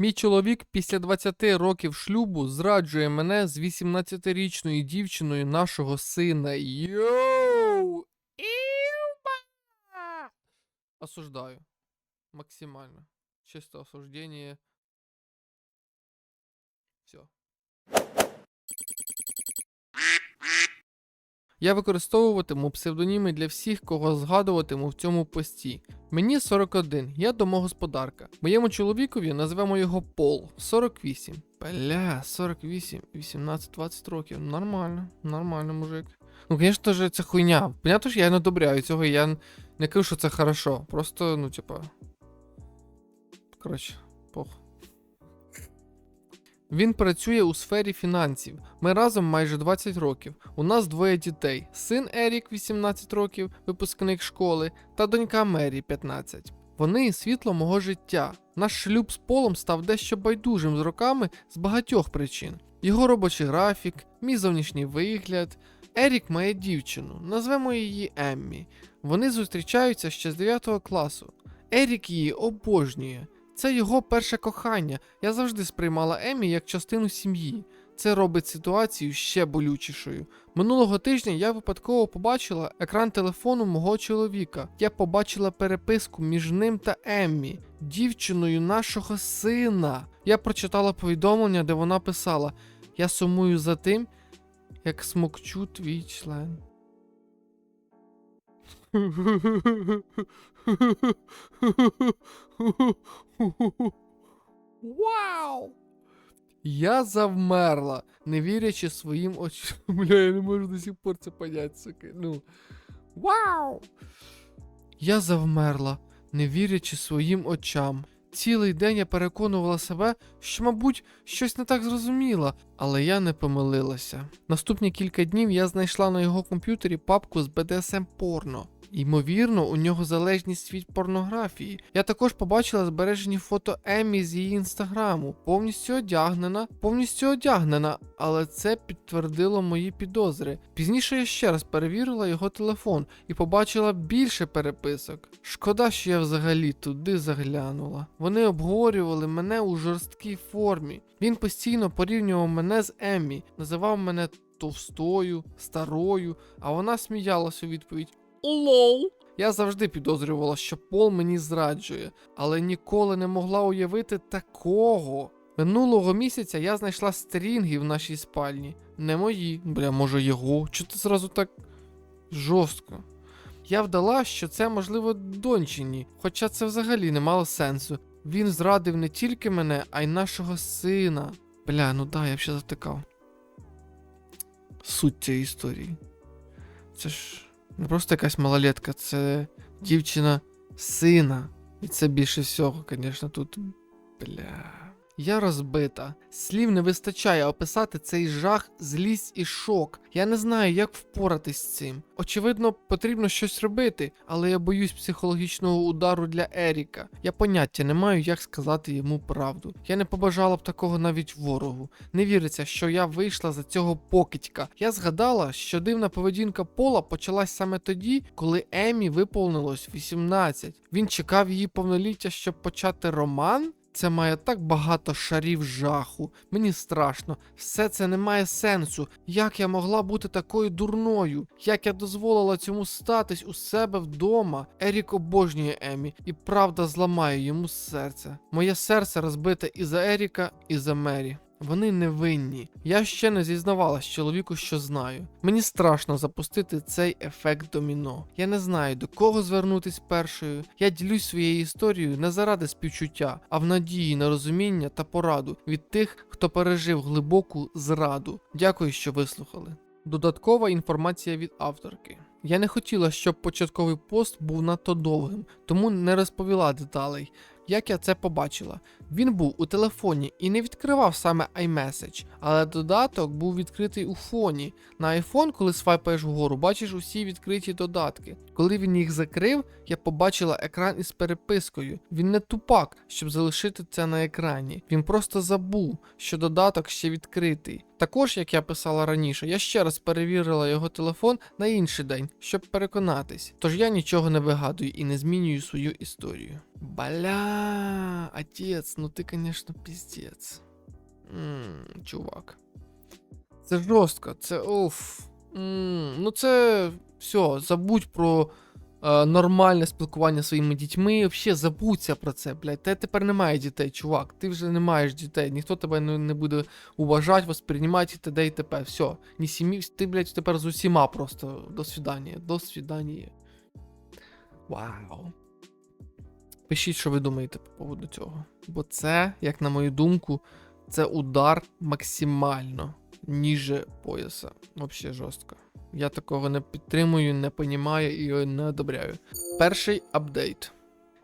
Мій чоловік після 20 років шлюбу зраджує мене з 18-річною дівчиною нашого сина. Йоу! Осуждаю. Максимально. Чисто осуждение. Все. Я використовуватиму псевдоніми для всіх, кого згадуватиму в цьому пості. Мені 41, я домогосподарка. Моєму чоловікові назвемо його Пол 48. Бля, 48, 18-20 років. Нормально, нормально, мужик. Ну, звісно ж, це хуйня. Понятно, що я не одобряю цього, я не кажу, що це хорошо. Просто, ну, типа. Коротше, пох. Він працює у сфері фінансів. Ми разом майже 20 років. У нас двоє дітей: син Ерік, 18 років, випускник школи, та донька Мері, 15. Вони світло мого життя. Наш шлюб з полом став дещо байдужим з роками з багатьох причин. Його робочий графік, мій зовнішній вигляд. Ерік має дівчину, назвемо її Еммі. Вони зустрічаються ще з 9 класу. Ерік її обожнює. Це його перше кохання. Я завжди сприймала Емі як частину сім'ї. Це робить ситуацію ще болючішою. Минулого тижня я випадково побачила екран телефону мого чоловіка. Я побачила переписку між ним та Еммі, дівчиною нашого сина. Я прочитала повідомлення, де вона писала: Я сумую за тим, як смокчу твій член. Вау! Я завмерла, не вірячи своїм очам. Бля, я не можу до сих пор це поняти, сука. Ну. Вау! Я завмерла, не вірячи своїм очам. Цілий день я переконувала себе, що, мабуть, щось не так зрозуміла, але я не помилилася. Наступні кілька днів я знайшла на його комп'ютері папку з BDSM порно. Ймовірно, у нього залежність від порнографії. Я також побачила збережені фото Емі з її інстаграму, повністю одягнена, повністю одягнена, але це підтвердило мої підозри. Пізніше я ще раз перевірила його телефон і побачила більше переписок. Шкода, що я взагалі туди заглянула. Вони обговорювали мене у жорсткій формі. Він постійно порівнював мене з Еммі, називав мене товстою, старою, а вона сміялась у відповідь. Лоу. Я завжди підозрювала, що Пол мені зраджує, але ніколи не могла уявити такого. Минулого місяця я знайшла стрінги в нашій спальні. Не мої, бля, може його. Чого ти зразу так жорстко? Я вдала, що це можливо дончині, хоча це взагалі не мало сенсу. Він зрадив не тільки мене, а й нашого сина. Бля, ну да, я б ще завтикав. Суть цієї історії. Це ж не просто якась малолетка, це дівчина сина. І це більше всього, звісно, тут. Бля. Я розбита. Слів не вистачає описати цей жах, злість і шок. Я не знаю, як впоратись з цим. Очевидно, потрібно щось робити, але я боюсь психологічного удару для Еріка. Я поняття не маю, як сказати йому правду. Я не побажала б такого навіть ворогу. Не віриться, що я вийшла за цього покидька. Я згадала, що дивна поведінка Пола почалась саме тоді, коли Емі виповнилось 18. Він чекав її повноліття, щоб почати роман. Це має так багато шарів жаху. Мені страшно. Все це не має сенсу. Як я могла бути такою дурною? Як я дозволила цьому статись у себе вдома? Ерік обожнює Емі, і правда зламає йому серце. Моє серце розбите і за Еріка, і за Мері. Вони невинні. Я ще не зізнавалась чоловіку, що знаю. Мені страшно запустити цей ефект доміно. Я не знаю, до кого звернутись першою. Я ділюсь своєю історією не заради співчуття, а в надії на розуміння та пораду від тих, хто пережив глибоку зраду. Дякую, що вислухали. Додаткова інформація від авторки. Я не хотіла, щоб початковий пост був надто довгим, тому не розповіла деталей. Як я це побачила, він був у телефоні і не відкривав саме iMessage, але додаток був відкритий у фоні. На iPhone, коли свайпаєш вгору, бачиш усі відкриті додатки. Коли він їх закрив, я побачила екран із перепискою. Він не тупак, щоб залишити це на екрані. Він просто забув, що додаток ще відкритий. Також, як я писала раніше, я ще раз перевірила його телефон на інший день, щоб переконатись. Тож я нічого не вигадую і не змінюю свою історію. Бля, отец, ну ти, конечно, піздець. М, чувак. Це жорстко, це оф. М, ну це все, забудь про е, нормальне спілкування своїми дітьми. Взагалі забудься про це, блядь. Те тепер немає дітей, чувак. Ти вже не маєш дітей, ніхто тебе не, не буде уважати, восприймати і т.д. і т.п. Все. Ні сім'ї, ти, блядь, тепер з усіма просто. До свидання. До свидання. Вау. Пишіть, що ви думаєте по поводу цього. Бо це, як на мою думку, це удар максимально ніже пояса. Взагалі жорстко. Я такого не підтримую, не понімаю і не одобряю. Перший апдейт.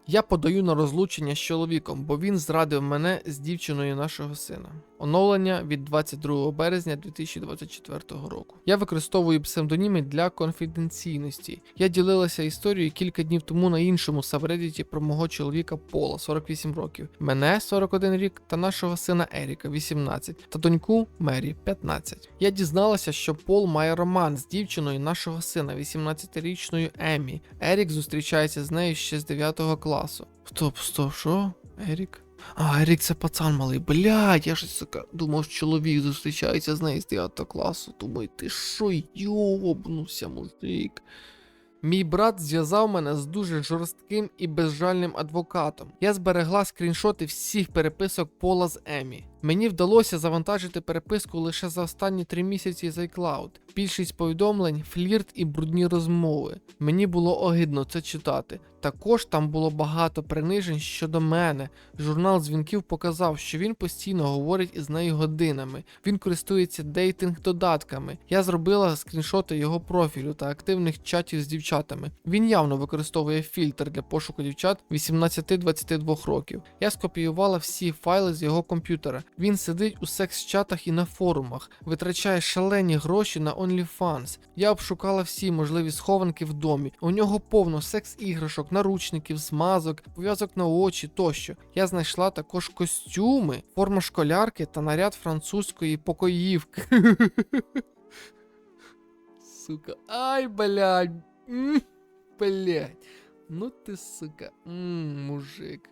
Я подаю на розлучення з чоловіком, бо він зрадив мене з дівчиною нашого сина. Оновлення від 22 березня 2024 року. Я використовую псевдоніми для конфіденційності. Я ділилася історією кілька днів тому на іншому сабреддіті про мого чоловіка Пола, 48 років, мене 41 рік та нашого сина Еріка, 18, та доньку Мері, 15. Я дізналася, що Пол має роман з дівчиною нашого сина, 18-річною Емі. Ерік зустрічається з нею ще з 9 класу. Стоп, стоп, що? Ерік? А, Ерік це пацан малий. Блядь, я ж сука, думав, що чоловік зустрічається з нею з 9 класу. Думаю, ти що, йобнувся, мужик. Мій брат зв'язав мене з дуже жорстким і безжальним адвокатом. Я зберегла скріншоти всіх переписок Пола з Емі. Мені вдалося завантажити переписку лише за останні три місяці з iCloud. Більшість повідомлень, флірт і брудні розмови. Мені було огидно це читати. Також там було багато принижень щодо мене. Журнал дзвінків показав, що він постійно говорить із нею годинами. Він користується дейтинг-додатками. Я зробила скріншоти його профілю та активних чатів з дівчатами. Він явно використовує фільтр для пошуку дівчат 18-22 років. Я скопіювала всі файли з його комп'ютера. Він сидить у секс-чатах і на форумах, витрачає шалені гроші на OnlyFans. Я обшукала всі можливі схованки в домі. У нього повно секс-іграшок, наручників, змазок, пов'язок на очі тощо. Я знайшла також костюми, форма школярки та наряд французької покоївки. Сука, ай, блядь. М, Блядь. Ну ты, сука, М, мужик.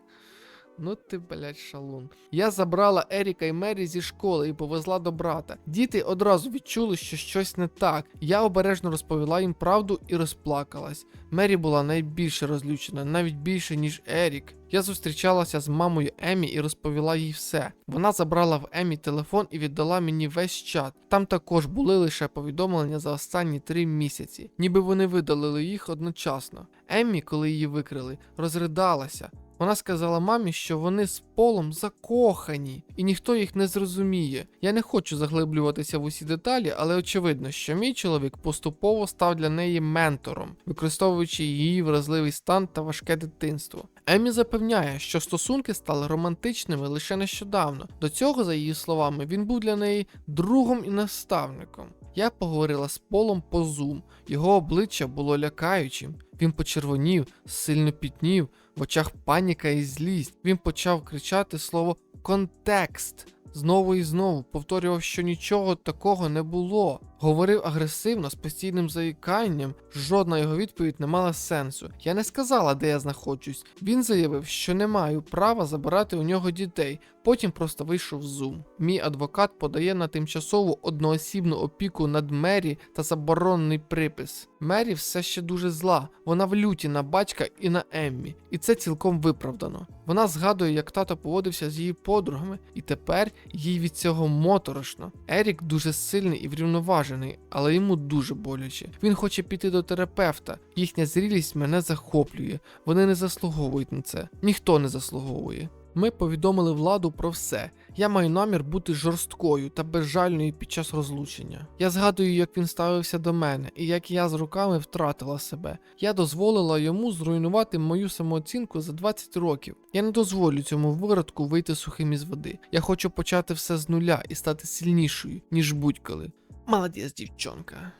Ну ти, блядь, шалун. Я забрала Еріка і Мері зі школи і повезла до брата. Діти одразу відчули, що щось не так. Я обережно розповіла їм правду і розплакалась. Мері була найбільше розлючена, навіть більше, ніж Ерік. Я зустрічалася з мамою Емі і розповіла їй все. Вона забрала в Емі телефон і віддала мені весь чат. Там також були лише повідомлення за останні три місяці, ніби вони видалили їх одночасно. Еммі, коли її викрили, розридалася. Вона сказала мамі, що вони з полом закохані, і ніхто їх не зрозуміє. Я не хочу заглиблюватися в усі деталі, але очевидно, що мій чоловік поступово став для неї ментором, використовуючи її вразливий стан та важке дитинство. Емі запевняє, що стосунки стали романтичними лише нещодавно. До цього, за її словами, він був для неї другом і наставником. Я поговорила з Полом по Zoom. Його обличчя було лякаючим. Він почервонів, сильно пітнів, в очах паніка і злість. Він почав кричати слово контекст. Знову і знову повторював, що нічого такого не було. Говорив агресивно з постійним заїканням. Жодна його відповідь не мала сенсу. Я не сказала, де я знаходжусь. Він заявив, що не маю права забирати у нього дітей. Потім просто вийшов з Zoom. Мій адвокат подає на тимчасову одноосібну опіку над Мері та заборонений припис. Мері все ще дуже зла. Вона в люті на батька і на Еммі, і це цілком виправдано. Вона згадує, як тато поводився з її подругами, і тепер їй від цього моторошно. Ерік дуже сильний і врівноважений, але йому дуже боляче. Він хоче піти до терапевта. Їхня зрілість мене захоплює. Вони не заслуговують на це. Ніхто не заслуговує. Ми повідомили владу про все. Я маю намір бути жорсткою та безжальною під час розлучення. Я згадую, як він ставився до мене, і як я з руками втратила себе. Я дозволила йому зруйнувати мою самооцінку за 20 років. Я не дозволю цьому виродку вийти сухим із води. Я хочу почати все з нуля і стати сильнішою, ніж будь-коли. Молодець, дівчонка.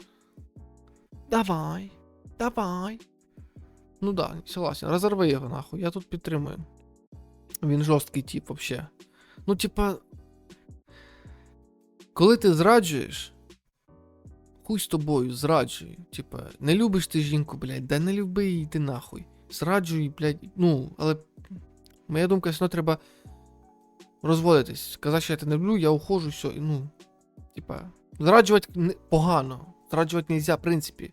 Давай, давай. Ну да, согласен, розорви його нахуй, я тут підтримую. Він жорсткий тип вообще. Ну, типа. Коли ти зраджуєш, хуй з тобою зраджуй. Типа, не любиш ти жінку, блядь, да не люби її ти нахуй. зраджуй, блядь, ну, але моя думка, все одно треба розводитись. Сказати, що я тебе не люблю, я ухожу, все, ну. Типа, зраджувати погано. Зраджувати нельзя, в принципі.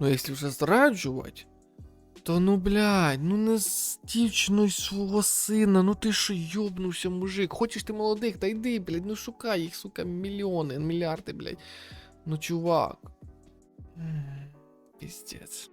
Ну, якщо вже зраджувати, то ну, блядь, ну не з свого сина, ну ти що йобнувся, мужик. Хочеш ти молодих, та йди, блядь, ну шукай їх, сука, мільйони, мільярди, блядь. Ну, чувак. Піздець.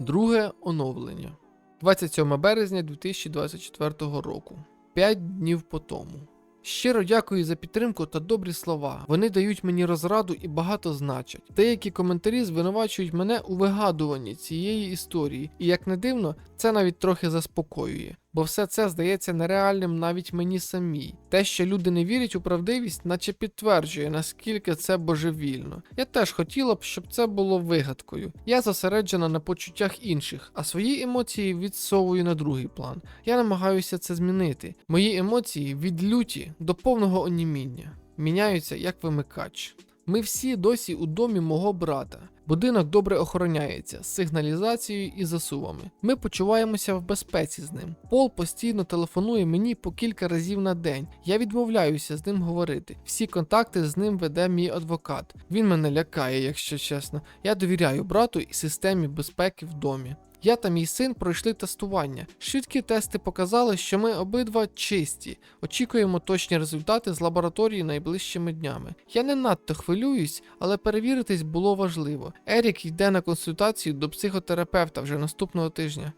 Друге оновлення. 27 березня 2024 року. 5 днів по тому. Щиро дякую за підтримку та добрі слова. Вони дають мені розраду і багато значать. Деякі коментарі звинувачують мене у вигадуванні цієї історії, і як не дивно, це навіть трохи заспокоює. Бо все це здається нереальним навіть мені самій. Те, що люди не вірять у правдивість, наче підтверджує, наскільки це божевільно. Я теж хотіла б, щоб це було вигадкою. Я зосереджена на почуттях інших, а свої емоції відсовую на другий план. Я намагаюся це змінити. Мої емоції від люті до повного оніміння. Міняються як вимикач. Ми всі досі у домі мого брата. Будинок добре охороняється з сигналізацією і засувами. Ми почуваємося в безпеці з ним. Пол постійно телефонує мені по кілька разів на день. Я відмовляюся з ним говорити. Всі контакти з ним веде мій адвокат. Він мене лякає, якщо чесно. Я довіряю брату і системі безпеки в домі. Я та мій син пройшли тестування. Швидкі тести показали, що ми обидва чисті. Очікуємо точні результати з лабораторії найближчими днями. Я не надто хвилююсь, але перевіритись було важливо. Ерік йде на консультацію до психотерапевта вже наступного тижня.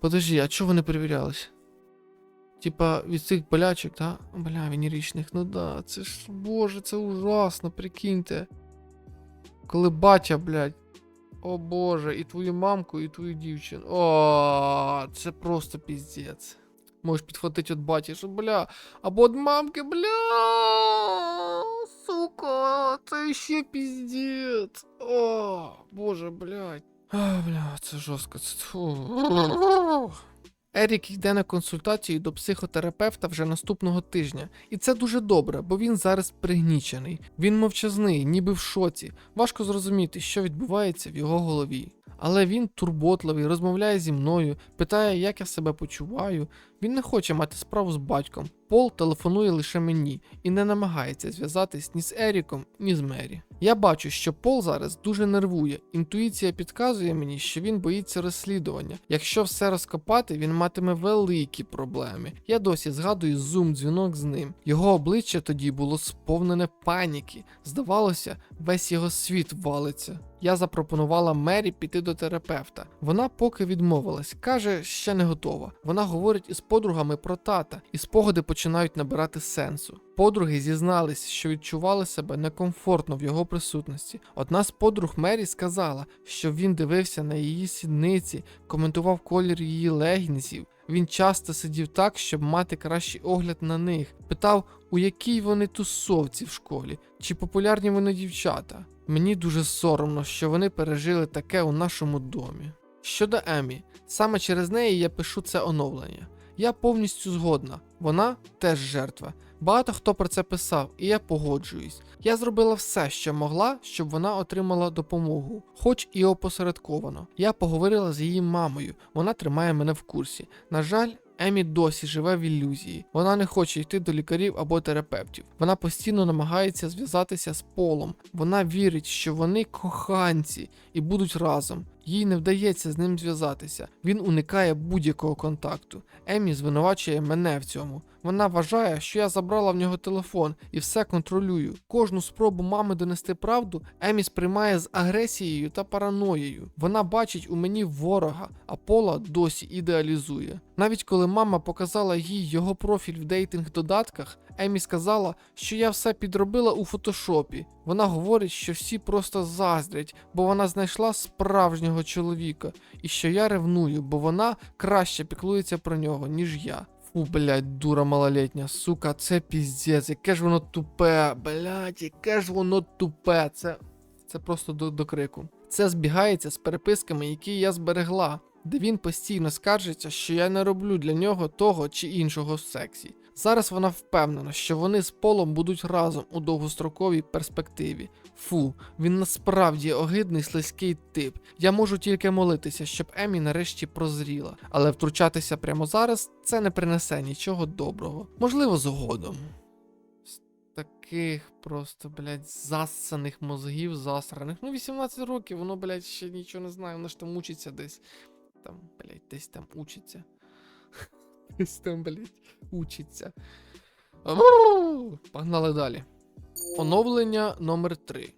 Подожди, а чого вони перевірялись? Типа від цих болячок, да? Бля, венеричних, ну да, це ж боже, це ужасно, прикиньте. Коли батя, блядь. О боже, і твою мамку, і твою дівчину. О, це просто піздець. Можеш підхватити від баті, що бля. Або від мамки, бля. Сука, це ще піздець. О, боже, блядь. А, бля, це жорстко. Це... Фу. Ерік йде на консультацію до психотерапевта вже наступного тижня, і це дуже добре, бо він зараз пригнічений. Він мовчазний, ніби в шоці. Важко зрозуміти, що відбувається в його голові. Але він турботливий, розмовляє зі мною, питає, як я себе почуваю. Він не хоче мати справу з батьком. Пол телефонує лише мені і не намагається зв'язатись ні з Еріком, ні з Мері. Я бачу, що Пол зараз дуже нервує. Інтуїція підказує мені, що він боїться розслідування. Якщо все розкопати, він матиме великі проблеми. Я досі згадую зум дзвінок з ним. Його обличчя тоді було сповнене паніки. Здавалося, весь його світ валиться. Я запропонувала Мері піти до терапевта. Вона поки відмовилась, каже, ще не готова. Вона говорить із подругами про тата, і спогади починають набирати сенсу. Подруги зізнались, що відчували себе некомфортно в його присутності. Одна з подруг Мері сказала, що він дивився на її сідниці, коментував колір її легінзів. Він часто сидів так, щоб мати кращий огляд на них, питав, у якій вони тусовці в школі, чи популярні вони дівчата. Мені дуже соромно, що вони пережили таке у нашому домі. Щодо Емі, саме через неї я пишу це оновлення. Я повністю згодна, вона теж жертва. Багато хто про це писав, і я погоджуюсь. Я зробила все, що могла, щоб вона отримала допомогу, хоч і опосередковано. Я поговорила з її мамою, вона тримає мене в курсі. На жаль, Емі досі живе в ілюзії. Вона не хоче йти до лікарів або терапевтів. Вона постійно намагається зв'язатися з полом. Вона вірить, що вони коханці і будуть разом. Їй не вдається з ним зв'язатися. Він уникає будь-якого контакту. Емі звинувачує мене в цьому. Вона вважає, що я забрала в нього телефон і все контролюю. Кожну спробу мами донести правду Емі сприймає з агресією та параноєю. Вона бачить у мені ворога, а Пола досі ідеалізує. Навіть коли мама показала їй його профіль в дейтинг додатках, Емі сказала, що я все підробила у фотошопі. Вона говорить, що всі просто заздрять, бо вона знайшла справжнього чоловіка, і що я ревную, бо вона краще піклується про нього, ніж я. Фу, блядь, дура малолетня, сука, це піздець, яке ж воно тупе, блядь, яке ж воно тупе. Це, це просто до, до крику. Це збігається з переписками, які я зберегла, де він постійно скаржиться, що я не роблю для нього того чи іншого в сексі. Зараз вона впевнена, що вони з Полом будуть разом у довгостроковій перспективі. Фу, він насправді огидний слизький тип. Я можу тільки молитися, щоб Емі нарешті прозріла, але втручатися прямо зараз це не принесе нічого доброго. Можливо, згодом. З таких просто, блядь, засаних мозгів, засраних. Ну, 18 років, воно, блядь, ще нічого не знає, воно ж там учиться десь. Там, блядь, десь там учиться. Десь там, блядь, учиться. Погнали далі. Оновлення номер 3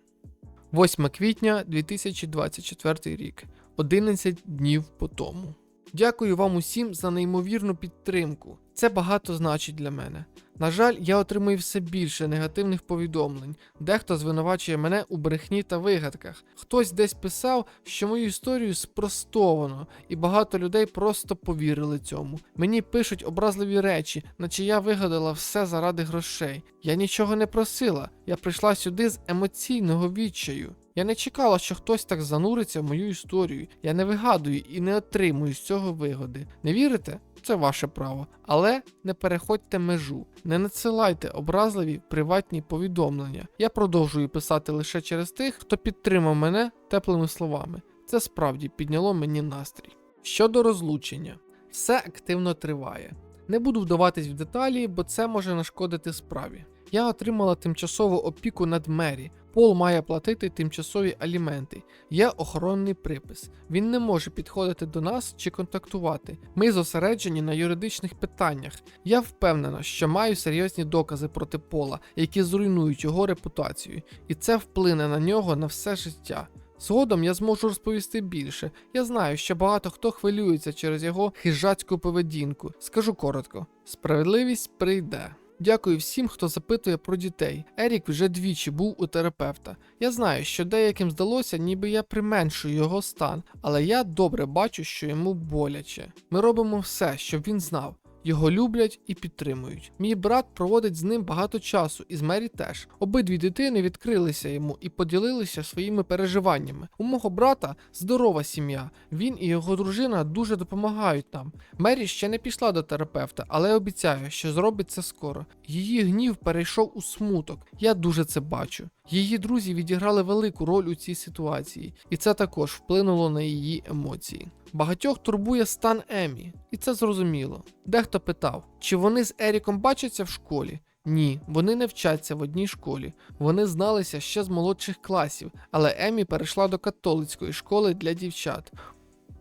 8 квітня 2024 рік. 11 днів по тому. Дякую вам усім за неймовірну підтримку. Це багато значить для мене. На жаль, я отримую все більше негативних повідомлень. Дехто звинувачує мене у брехні та вигадках. Хтось десь писав, що мою історію спростовано, і багато людей просто повірили цьому. Мені пишуть образливі речі, наче я вигадала все заради грошей. Я нічого не просила, я прийшла сюди з емоційного відчаю. Я не чекала, що хтось так зануриться в мою історію. Я не вигадую і не отримую з цього вигоди. Не вірите? Це ваше право. Але не переходьте межу, не надсилайте образливі приватні повідомлення. Я продовжую писати лише через тих, хто підтримав мене теплими словами. Це справді підняло мені настрій. Щодо розлучення, все активно триває. Не буду вдаватись в деталі, бо це може нашкодити справі. Я отримала тимчасову опіку над Мері. Пол має платити тимчасові аліменти. Є охоронний припис. Він не може підходити до нас чи контактувати. Ми зосереджені на юридичних питаннях. Я впевнена, що маю серйозні докази проти Пола, які зруйнують його репутацію, і це вплине на нього на все життя. Згодом я зможу розповісти більше. Я знаю, що багато хто хвилюється через його хижацьку поведінку. Скажу коротко: справедливість прийде. Дякую всім, хто запитує про дітей. Ерік вже двічі був у терапевта. Я знаю, що деяким здалося, ніби я применшую його стан, але я добре бачу, що йому боляче. Ми робимо все, щоб він знав. Його люблять і підтримують. Мій брат проводить з ним багато часу, і з Мері теж. Обидві дитини відкрилися йому і поділилися своїми переживаннями. У мого брата здорова сім'я. Він і його дружина дуже допомагають нам. Мері ще не пішла до терапевта, але обіцяю, що зробить це скоро. Її гнів перейшов у смуток. Я дуже це бачу. Її друзі відіграли велику роль у цій ситуації, і це також вплинуло на її емоції. Багатьох турбує стан Емі, і це зрозуміло. Дехто питав, чи вони з Еріком бачаться в школі. Ні, вони не вчаться в одній школі. Вони зналися ще з молодших класів, але Емі перейшла до католицької школи для дівчат.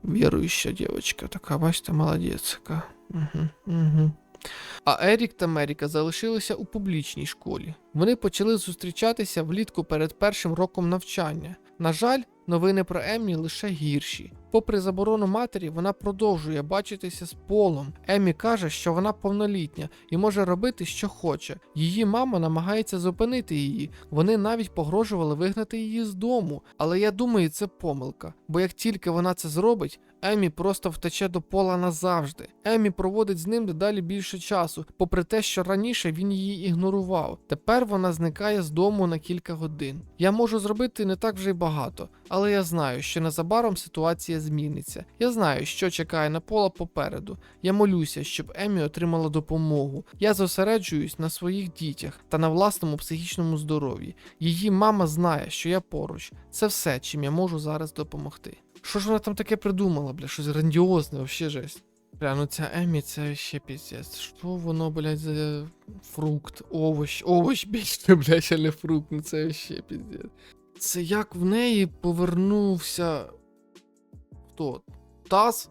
Віруюча дівчинка, така, бачите, молодець. яка. Угу, угу. А Ерік та Меріка залишилися у публічній школі. Вони почали зустрічатися влітку перед першим роком навчання. На жаль, новини про Еммі лише гірші. Попри заборону матері, вона продовжує бачитися з Полом. Еммі каже, що вона повнолітня і може робити, що хоче. Її мама намагається зупинити її. Вони навіть погрожували вигнати її з дому. Але я думаю, це помилка. Бо як тільки вона це зробить, Емі просто втече до пола назавжди. Емі проводить з ним дедалі більше часу, попри те, що раніше він її ігнорував. Тепер вона зникає з дому на кілька годин. Я можу зробити не так вже й багато, але я знаю, що незабаром ситуація зміниться. Я знаю, що чекає на пола попереду. Я молюся, щоб Емі отримала допомогу. Я зосереджуюсь на своїх дітях та на власному психічному здоров'ї. Її мама знає, що я поруч. Це все, чим я можу зараз допомогти. Що ж вона там таке придумала, бля, щось грандіозне, вообще жесть. Бля, ну ця Емі, це ще піздець. Що воно, блядь, за фрукт, овощ, овощ більше, блядь, ще не фрукт, ну це ще піздець. Це як в неї повернувся. Хто? Таз?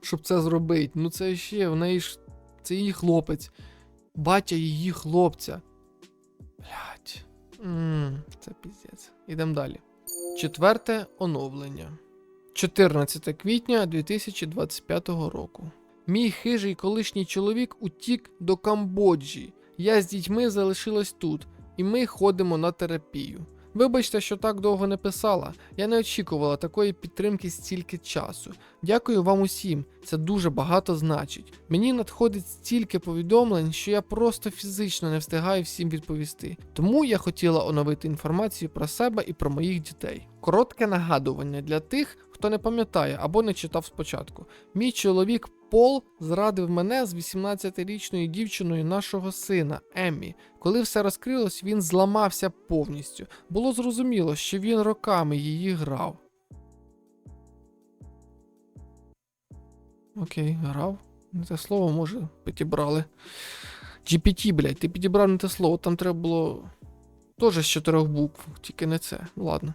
Щоб це зробити. Ну це ще в неї ж. Це її хлопець. Батя її хлопця. Блять. Це піздець. Ідемо далі. Четверте оновлення. 14 квітня 2025 року. Мій хижий колишній чоловік утік до Камбоджі. Я з дітьми залишилась тут, і ми ходимо на терапію. Вибачте, що так довго не писала. Я не очікувала такої підтримки стільки часу. Дякую вам усім, це дуже багато значить. Мені надходить стільки повідомлень, що я просто фізично не встигаю всім відповісти. Тому я хотіла оновити інформацію про себе і про моїх дітей. Коротке нагадування для тих, хто не пам'ятає або не читав спочатку. Мій чоловік Пол зрадив мене з 18-річною дівчиною нашого сина Еммі. Коли все розкрилось, він зламався повністю. Було зрозуміло, що він роками її грав. Окей, грав. Не те слово, може, підібрали. GPT, блядь, ти підібрав не те слово, там треба було теж з чотирьох букв, тільки не це. Ладно.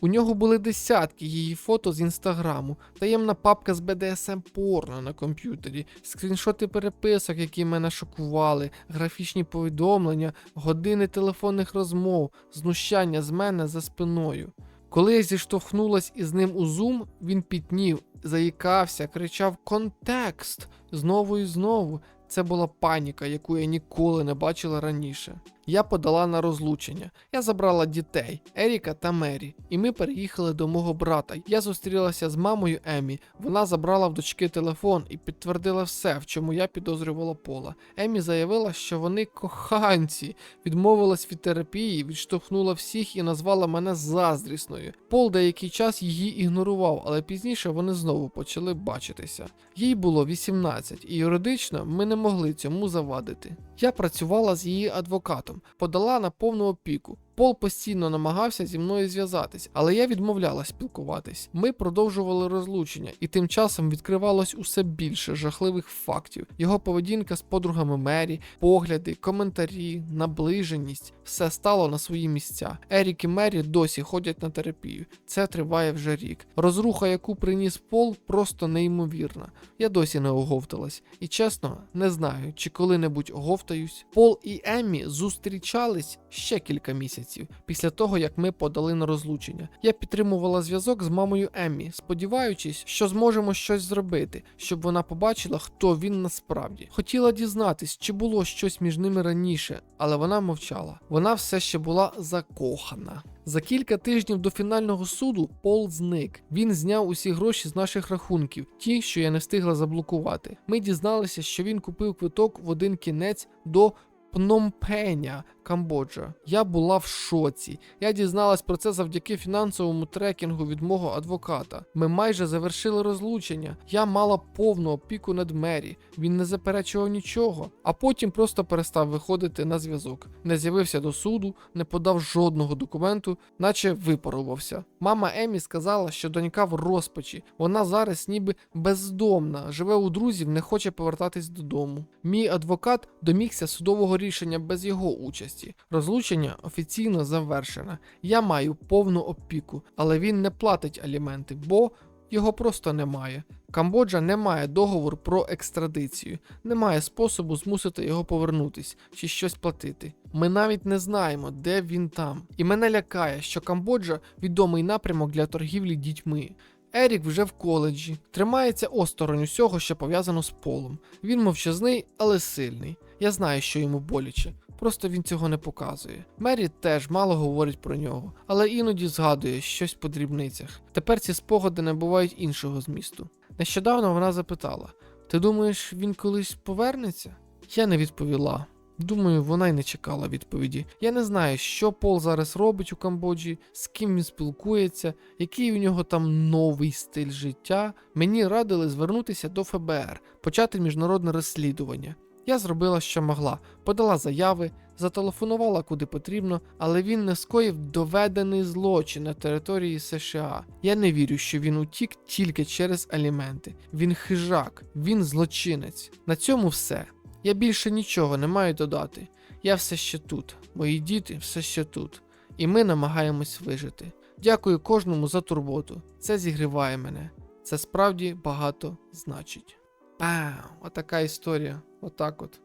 У нього були десятки її фото з інстаграму, таємна папка з BDSM порно на комп'ютері, скріншоти переписок, які мене шокували, графічні повідомлення, години телефонних розмов, знущання з мене за спиною. Коли я зіштовхнулась із ним у Zoom, він пітнів, заїкався, кричав контекст знову і знову. Це була паніка, яку я ніколи не бачила раніше. Я подала на розлучення. Я забрала дітей Еріка та Мері, і ми переїхали до мого брата. Я зустрілася з мамою Емі. Вона забрала в дочки телефон і підтвердила все, в чому я підозрювала Пола. Емі заявила, що вони коханці, відмовилась від терапії, відштовхнула всіх і назвала мене заздрісною. Пол деякий час її ігнорував, але пізніше вони знову почали бачитися. Їй було 18, і юридично ми не могли цьому завадити. Я працювала з її адвокатом, подала на повну опіку. Пол постійно намагався зі мною зв'язатись, але я відмовляла спілкуватись. Ми продовжували розлучення, і тим часом відкривалось усе більше жахливих фактів. Його поведінка з подругами Мері, погляди, коментарі, наближеність все стало на свої місця. Ерік і Мері досі ходять на терапію. Це триває вже рік. Розруха, яку приніс Пол, просто неймовірна. Я досі не оговталась, і чесно, не знаю, чи коли-небудь оговтаюсь. Пол і Еммі зустрічались ще кілька місяців після того, як ми подали на розлучення. Я підтримувала зв'язок з мамою Еммі, сподіваючись, що зможемо щось зробити, щоб вона побачила, хто він насправді. Хотіла дізнатись, чи було щось між ними раніше, але вона мовчала. Вона все ще була закохана. За кілька тижнів до фінального суду Пол зник. Він зняв усі гроші з наших рахунків, ті, що я не встигла заблокувати. Ми дізналися, що він купив квиток в один кінець до Пномпеня, Камбоджа. Я була в шоці. Я дізналась про це завдяки фінансовому трекінгу від мого адвоката. Ми майже завершили розлучення. Я мала повну опіку над Мері. Він не заперечував нічого, а потім просто перестав виходити на зв'язок. Не з'явився до суду, не подав жодного документу, наче випарувався. Мама Емі сказала, що донька в розпачі. Вона зараз ніби бездомна, живе у друзів, не хоче повертатись додому. Мій адвокат домігся судового рішення без його участі. Розлучення офіційно завершено. Я маю повну опіку, але він не платить аліменти, бо його просто немає. Камбоджа не має договору про екстрадицію, немає способу змусити його повернутись чи щось платити. Ми навіть не знаємо, де він там. І мене лякає, що Камбоджа відомий напрямок для торгівлі дітьми. Ерік вже в коледжі, тримається осторонь усього, що пов'язано з полом. Він мовчазний, але сильний. Я знаю, що йому боляче. Просто він цього не показує. Мері теж мало говорить про нього, але іноді згадує щось по дрібницях. Тепер ці спогади не бувають іншого змісту. Нещодавно вона запитала: Ти думаєш, він колись повернеться? Я не відповіла. Думаю, вона й не чекала відповіді. Я не знаю, що Пол зараз робить у Камбоджі, з ким він спілкується, який у нього там новий стиль життя. Мені радили звернутися до ФБР, почати міжнародне розслідування. Я зробила, що могла, подала заяви, зателефонувала куди потрібно, але він не скоїв доведений злочин на території США. Я не вірю, що він утік тільки через аліменти. Він хижак, він злочинець. На цьому все. Я більше нічого не маю додати. Я все ще тут, мої діти все ще тут, і ми намагаємось вижити. Дякую кожному за турботу. Це зігріває мене. Це справді багато значить. Пау, отака історія. Отак от.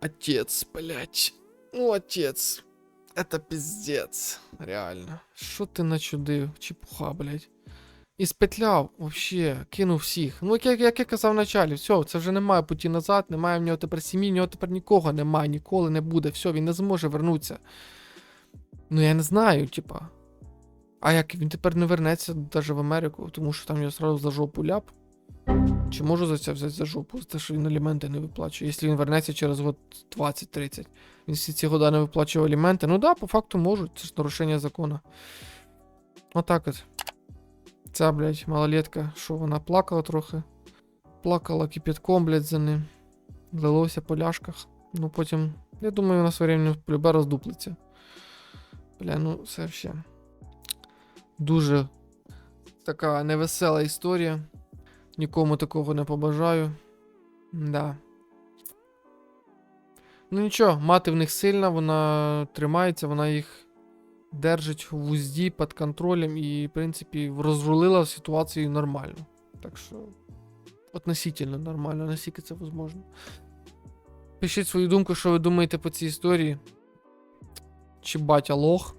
Отец, блядь. Ну, отец. Это пиздец. Реально. Що ти начудив? Чепуха, блядь. І спетляв, вообще, кинув всіх. Ну, як, як я казав в началі, все, це вже немає путі назад, немає в нього тепер сім'ї, в нього тепер нікого немає, ніколи не буде. Все, він не зможе вернутися. Ну, я не знаю, типа. А як він тепер не вернеться навіть в Америку, тому що там його сразу за жопу ляп. Чи можу за це взяти за жопу, за те, що він аліменти не виплачує, якщо він вернеться через год 20-30. Він всі ці года не виплачував аліменти. Ну да, по факту можуть, це ж нарушення закону. Отак от. Ця, блядь, малолетка, що вона плакала трохи. Плакала кипятком, блядь, за ним. Лилося по ляшках. Ну потім, я думаю, вона своє временем полюбе роздуплиться. Бля, ну це ще. Дуже така невесела історія. Нікому такого не побажаю. Да. Ну нічого, мати в них сильна, вона тримається, вона їх держить в узді під контролем і, в принципі, розрулила ситуацію нормально. Так що, относительно нормально, наскільки це можливо. Пишіть свою думку, що ви думаєте по цій історії. Чи батя лох?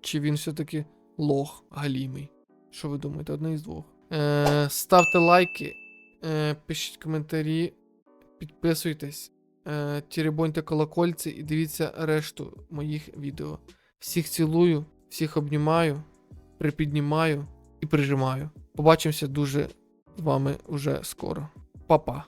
Чи він все-таки лох галімий? Що ви думаєте? Одне із двох. Е, ставте лайки, е, пишіть коментарі, підписуйтесь, тіребоньте колокольці і дивіться решту моїх відео. Всіх цілую, всіх обнімаю, припіднімаю і прижимаю. Побачимося дуже з вами уже скоро. Па-па.